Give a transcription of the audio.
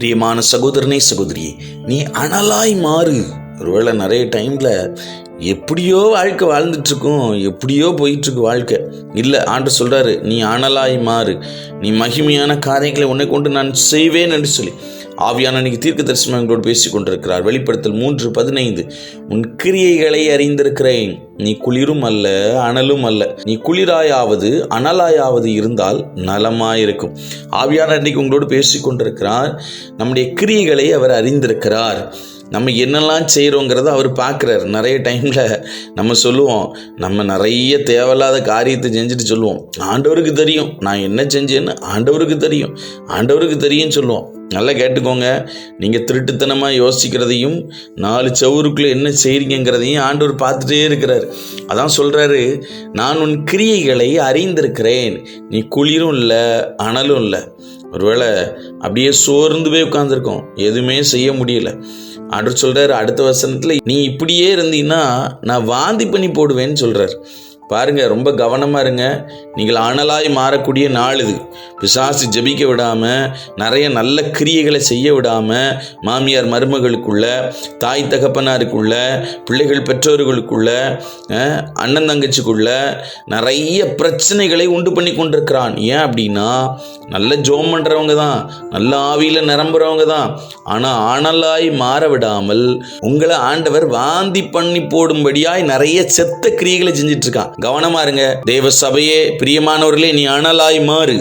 பிரியமான சகோதரனே சகோதரி நீ அனலாய் மாறு. ஒருவேளை நிறைய டைமில் எப்படியோ வாழ்க்கை வாழ்ந்துட்டுருக்கோம். எப்படியோ போயிட்டுருக்கு வாழ்க்கை. இல்லை ஆண்டு சொல்கிறாரு நீ அனலாய் மாறு. நீ மகிமையான காரியங்களை உன்னை கொண்டு நான் செய்வேன் என்று சொல்லி. ஆவியான அன்னைக்கு தீர்க்க தரிசனங்களோடு பேசி கொண்டிருக்கிறார். வெளிப்படுத்தல் மூன்று பதினைந்து. உன் கிரியைகளை அறிந்திருக்கிறேன். நீ குளிரும் அல்ல அனலும் அல்ல. நீ குளிராயாவது அனலாயாவது இருந்தால் நலமாயிருக்கும். ஆவியான அன்னைக்கு உங்களோடு பேசி கொண்டிருக்கிறார். நம்முடைய கிரியைகளை அவர் அறிந்திருக்கிறார். நம்ம என்னெல்லாம் செய்கிறோங்கிறத அவர் பார்க்குறாரு. நிறைய டைம் இல்லை நம்ம சொல்லுவோம் நம்ம நிறைய தேவையில்லாத காரியத்தை செஞ்சுட்டு சொல்லுவோம். ஆண்டவருக்கு தெரியும். நான் என்ன செஞ்சேன்னு ஆண்டவருக்கு தெரியும். ஆண்டவருக்கு தெரியும்னு சொல்லுவோம். நல்லா கேட்டுக்கோங்க. நீங்கள் திருட்டுத்தனமாக யோசிக்கிறதையும் நாலு சவுருக்குள்ளே என்ன செய்கிறீங்கிறதையும் ஆண்டவர் பார்த்துட்டே இருக்கிறார். அதான் சொல்கிறாரு நான் உன் கிரியைகளை அறிந்திருக்கிறேன். நீ குளிரும் இல்லை அனலும் இல்லை. ஒருவேளை அப்படியே சோர்ந்து போய் உட்காந்துருக்கோம் எதுவுமே செய்ய முடியல. ஆண்டவர் சொல்கிறார் அடுத்த வசனத்தில் நீ இப்படியே இருந்தீங்கன்னா நான் வாந்தி பண்ணி போடுவேன்னு சொல்கிறார் பாருங்க ரொம்ப கவனமாக இருங்க. நீங்கள் அனலாய் மாறக்கூடிய நாள் இது. பிசாசு ஜெபிக்க விடாமல் நிறைய நல்ல கிரியைகளை செய்ய விடாமல் மாமியார் மருமகளுக்குள்ள தாய் தகப்பனாருக்குள்ள பிள்ளைகள் பெற்றோர்களுக்குள்ள அண்ணன் தங்கச்சிக்குள்ள நிறைய பிரச்சனைகளை உண்டு பண்ணி கொண்டிருக்கிறான். ஏன் அப்படின்னா நல்ல ஜோம் பண்ணுறவங்க தான் நல்ல ஆவியில் நிரம்புறவங்க தான். ஆனால் அனலாய் மாற விடாமல் உங்களை ஆண்டவர் வாந்தி பண்ணி போடும்படியாய் நிறைய செத்த கிரியைகளை செஞ்சிட்டு இருக்கான். கவனமா இருங்க. தேவ சபையே பிரியமானவர்களே நீ அனலாய் மாறு.